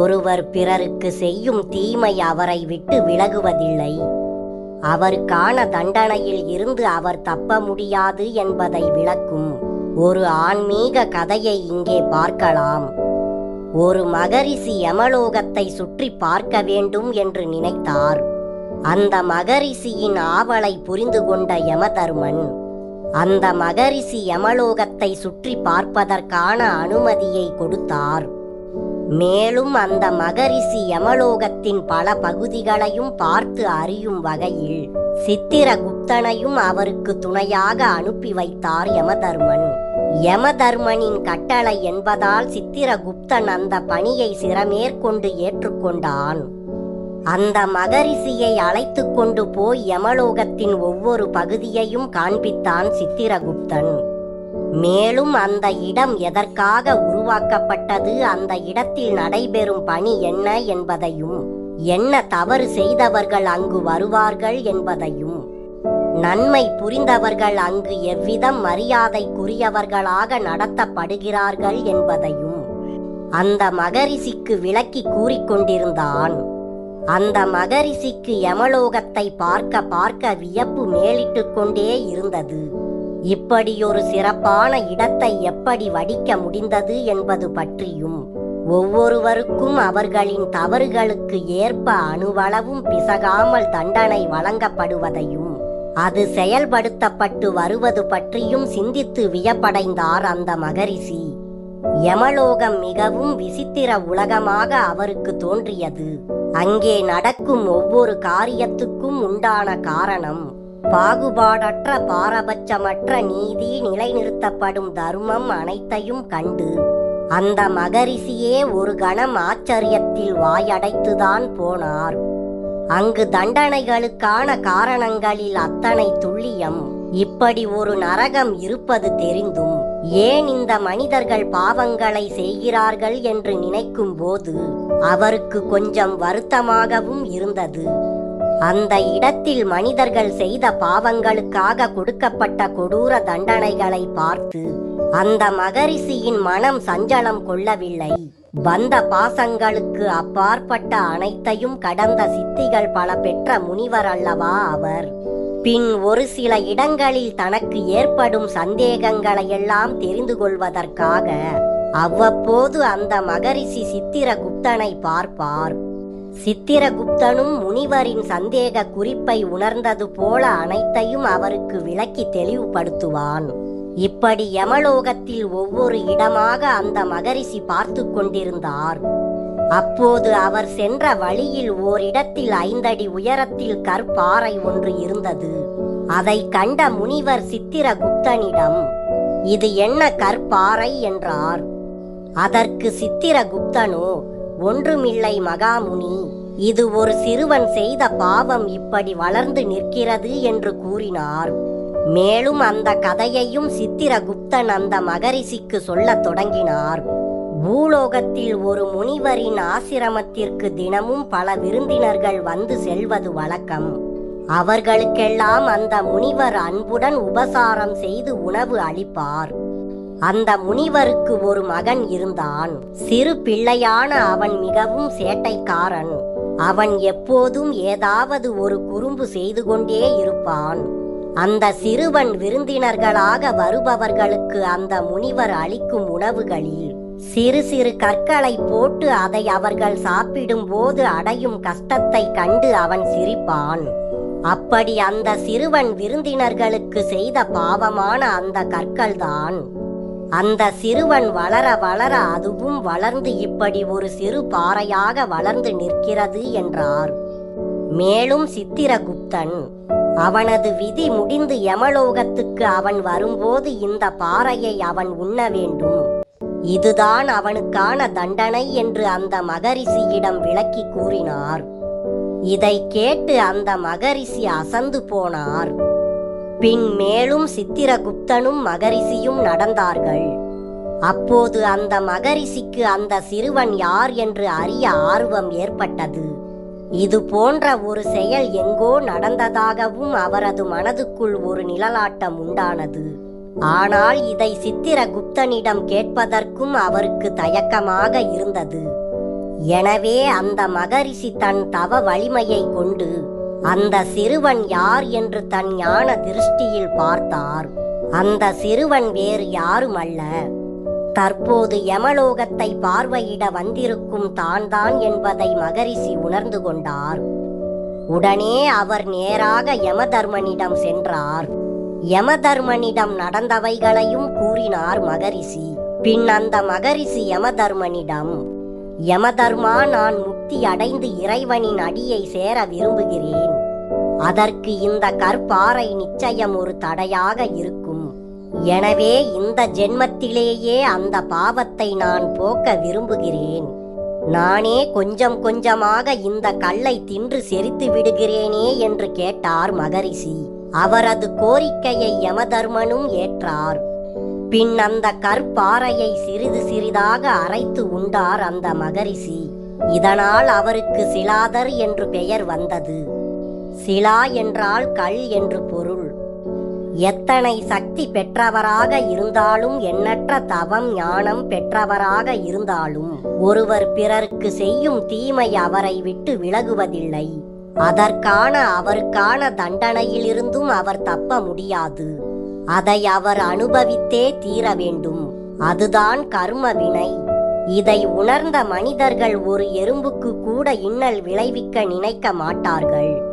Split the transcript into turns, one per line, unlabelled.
ஒருவர் பிறருக்கு செய்யும் தீமை அவரை விட்டு விலகுவதில்லை. அவருக்கான தண்டனையில் இருந்து அவர் தப்ப முடியாது என்பதை விளக்கும் ஒரு ஆன்மீக கதையை இங்கே பார்க்கலாம். ஒரு மகரிஷி யமலோகத்தை சுற்றி பார்க்க வேண்டும் என்று நினைத்தார். அந்த மகரிஷியின் ஆவலை புரிந்து கொண்ட யமதர்மன் அந்த மகரிஷி யமலோகத்தை சுற்றி பார்ப்பதற்கான அனுமதியை கொடுத்தார். மேலும் அந்த மகரிஷி யமலோகத்தின் பல பகுதிகளையும் பார்த்து அறியும் வகையில் சித்திரகுப்தனையும் அவருக்கு துணையாக அனுப்பி வைத்தார் யமதர்மன். யமதர்மனின் கட்டளை என்பதால் சித்திரகுப்தன் அந்த பணியை சிறமேற்கொண்டு ஏற்றுக்கொண்டான். அந்த மகரிஷியை அழைத்து கொண்டு போய் யமலோகத்தின் ஒவ்வொரு பகுதியையும் காண்பித்தான் சித்திரகுப்தன். மேலும் அந்த இடம் எதற்காக உருவாக்கப்பட்டது. அந்த இடத்தில் நடைபெறும் பணி என்ன என்பதையும் என்ன தவறு செய்தவர்கள் அங்கு வருவார்கள் என்பதையும் நன்மை புரிந்தவர்கள் அங்கு எவ்விதம் மரியாதைக்குரியவர்களாக நடத்தப்படுகிறார்கள் என்பதையும் அந்த மகரிஷிக்கு விளக்கி கூறிக்கொண்டிருந்தான் அந்த மகரிஷிக்கு யமலோகத்தை பார்க்க பார்க்க வியப்பு மேலிட்டு கொண்டே இருந்தது. இப்படியொரு சிறப்பான இடத்தை எப்படி வடிக்க முடிந்தது என்பது பற்றியும் ஒவ்வொருவருக்கும் அவர்களின் தவறுகளுக்கு ஏற்ப அணுவளவும் பிசகாமல் தண்டனை வழங்கப்படுவதையும் அது செயல்படுத்தப்பட்டு வருவது பற்றியும் சிந்தித்து வியப்படைந்தார் அந்த மகரிஷி. யமலோகம் மிகவும் விசித்திர உலகமாக அவருக்கு தோன்றியது. அங்கே நடக்கும் ஒவ்வொரு காரியத்துக்கும் உண்டான காரணம் பாகுபாடற்ற பாரபட்சமற்ற நீதி நிலைநிறுத்தப்படும் தர்மம் அனைத்தையும் கண்டு அந்த மகரிஷியே ஒரு கணம் ஆச்சரியத்தில் வாயடைத்துதான் போனார். அங்கு தண்டனைகளுக்கான காரணங்களில் அத்தனை துல்லியம் இப்படி ஒரு நரகம் இருப்பது தெரிந்தும் ஏன் இந்த மனிதர்கள் பாவங்களை செய்கிறார்கள் என்று நினைக்கும் போது அவருக்கு கொஞ்சம் வருத்தமாகவும் இருந்தது. அந்த இடத்தில் மனிதர்கள் செய்த பாவங்களுக்காக கொடுக்கப்பட்ட கொடூர தண்டனைகளை பார்த்து அந்த மகரிஷியின் மனம் சஞ்சலம் கொள்ளவில்லை. வந்த பாசங்களுக்கு அப்பாற்பட்ட அனைத்தையும் கடந்த சித்திகள் பல பெற்ற முனிவர் அல்லவா அவர்? பின் ஒரு சில இடங்களில் தனக்கு ஏற்படும் சந்தேகங்களையெல்லாம் தெரிந்து கொள்வதற்காக அவ்வப்போது அந்த மகரிஷி சித்திரகுப்தனை பார்ப்பார். சித்திரகுப்தனும் முனிவரின் சந்தேக குறிப்பை உணர்ந்தது போல அனைத்தையும் அவருக்கு விளக்கி தெளிவுபடுத்துவான். இப்படி யமலோகத்தில் ஒவ்வொரு இடமாக அந்த மகரிஷி பார்த்து கொண்டிருந்தார். அப்போது அவர் சென்ற வழியில் ஓரிடத்தில் ஐந்தடி உயரத்தில் கற்பாறை ஒன்று இருந்தது. அதை கண்ட முனிவர் சித்திரகுப்தனிடம் இது என்ன கற்பாறை? என்றார். அதற்கு சித்திரகுப்தனோ ஒன்றுமில்லை மகாமுனி. இது ஒரு சிறுவன் செய்த பாவம் இப்படி வளர்ந்து நிற்கிறது என்று கூறினார் மேலும் அந்த கதையையும் சித்திரகுப்தன் அந்த மகரிஷிக்கு சொல்லத் தொடங்கினார். பூலோகத்தில் ஒரு முனிவரின் ஆசிரமத்திற்கு தினமும் பல விருந்தினர்கள் வந்து செல்வது வழக்கம். அவர்களுக்கெல்லாம் அந்த முனிவர் அன்புடன் உபசாரம் செய்து உணவு அளிப்பார். அந்த முனிவருக்கு ஒரு மகன் இருந்தான். சிறு பிள்ளையான அவன் மிகவும் சேட்டைக்காரன். அவன் எப்போதும் ஏதாவது ஒரு குறும்பு செய்து கொண்டே இருப்பான். அந்த சிறுவன் விருந்தினர்களாக வருபவர்களுக்கு அந்த முனிவர் அளிக்கும் உணவுகளில் சிறு சிறு கற்களை போட்டு அதை அவர்கள் சாப்பிடும்போது அடையும் கஷ்டத்தை கண்டு அவன் சிரிப்பான். அப்படி அந்த சிறுவன் விருந்தினர்களுக்கு செய்த பாவமான அந்த கற்கள்தான். அந்த சிறுவன் வளர வளர அதுவும் வளர்ந்து இப்படி ஒரு சிறு பாறையாக வளர்ந்து நிற்கிறது என்றார். மேலும் சித்திரகுப்தன் அவனது விதி முடிந்து யமலோகத்துக்கு அவன் வரும்போது இந்த பாறையை அவன் உண்ண வேண்டும். இதுதான் அவனுக்கான தண்டனை என்று அந்த மகரிஷியிடம் விளக்கி கூறினார். இதை கேட்டு அந்த மகரிஷி அசந்து போனார். பின் மேலும் சித்திரகுப்தனும் மகரிஷியும் நடந்தார்கள். அப்போது அந்த மகரிஷிக்கு அந்த சிறுவன் யார் என்று அறிய ஆர்வம் ஏற்பட்டது. இது போன்ற ஒரு செயல் எங்கோ நடந்ததாகவும் அவரது மனதுக்குள் ஒரு நிழலாட்டம் உண்டானது. ஆனால் இதை சித்திரகுப்தனிடம் கேட்பதற்கும் அவருக்கு தயக்கமாக இருந்தது. எனவே அந்த மகரிஷி தன் தவ வலிமையை கொண்டு அந்த சிறுவன் யார் என்று தன் ஞான திருஷ்டியில் பார்த்தார். அந்த சிறுவன் வேறு யாரும் அல்ல தற்போது யமலோகத்தை பார்வையிட வந்திருக்கும் தான்தான் என்பதை மகரிஷி உணர்ந்து கொண்டார். உடனே அவர் நேராக யமதர்மனிடம் சென்றார். யமதர்மனிடம் நடந்தவைகளையும் கூறினார் மகரிஷி. பின் அந்த மகரிஷி யமதர்மனிடம் யமதர்மா நான் முக்தி அடைந்து இறைவனின் அடியை சேர விரும்புகிறேன். அதற்கு இந்த கற்பாறை நிச்சயம் ஒரு தடையாக இருக்கும். எனவே இந்த ஜென்மத்திலேயே அந்த பாவத்தை நான் போக்க விரும்புகிறேன். நானே கொஞ்சம் கொஞ்சமாக இந்த கல்லை தின்று செரித்து விடுகிறேனே என்று கேட்டார் மகரிஷி. அவரது கோரிக்கையை யமதர்மனும் ஏற்றார். பின் அந்த கற்பாறையை சிறிது சிறிதாக அரைத்து உண்டார் அந்த மகரிஷி. இதனால் அவருக்கு சிலாதர் என்று பெயர் வந்தது. சிலா என்றால் கல் என்று பொருள். எத்தனை சக்தி பெற்றவராக இருந்தாலும் எண்ணற்ற தவம் ஞானம் பெற்றவராக இருந்தாலும் ஒருவர் பிறருக்கு செய்யும் தீமை அவரை விட்டு விலகுவதில்லை. அதற்கான அவருக்கான தண்டனையிலிருந்தும் அவர் தப்ப முடியாது. அதை அவர் அனுபவித்தே தீர வேண்டும். அதுதான் கர்ம வினை இதை உணர்ந்த மனிதர்கள் ஒரு எறும்புக்கு கூட இன்னல் விளைவிக்க நினைக்க மாட்டார்கள்.